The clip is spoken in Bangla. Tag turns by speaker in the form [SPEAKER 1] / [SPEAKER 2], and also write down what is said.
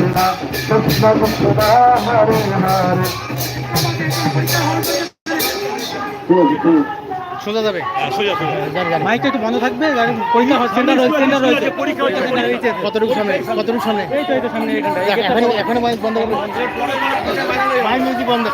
[SPEAKER 1] Hare
[SPEAKER 2] সোজা যাবে?
[SPEAKER 3] হ্যাঁ, সোজা সোজা।
[SPEAKER 2] মাইকটা একটু বন্ধ থাকবে? পরীক্ষা সেন্টার রয়েছে সেন্টার রয়েছে পরীক্ষা কতটুকু সামনে কতটুকু সামনে? এই তো এই তো সামনে এখন এখনও মাইক বন্ধ করবে মাইক মিউজিক বন্ধ।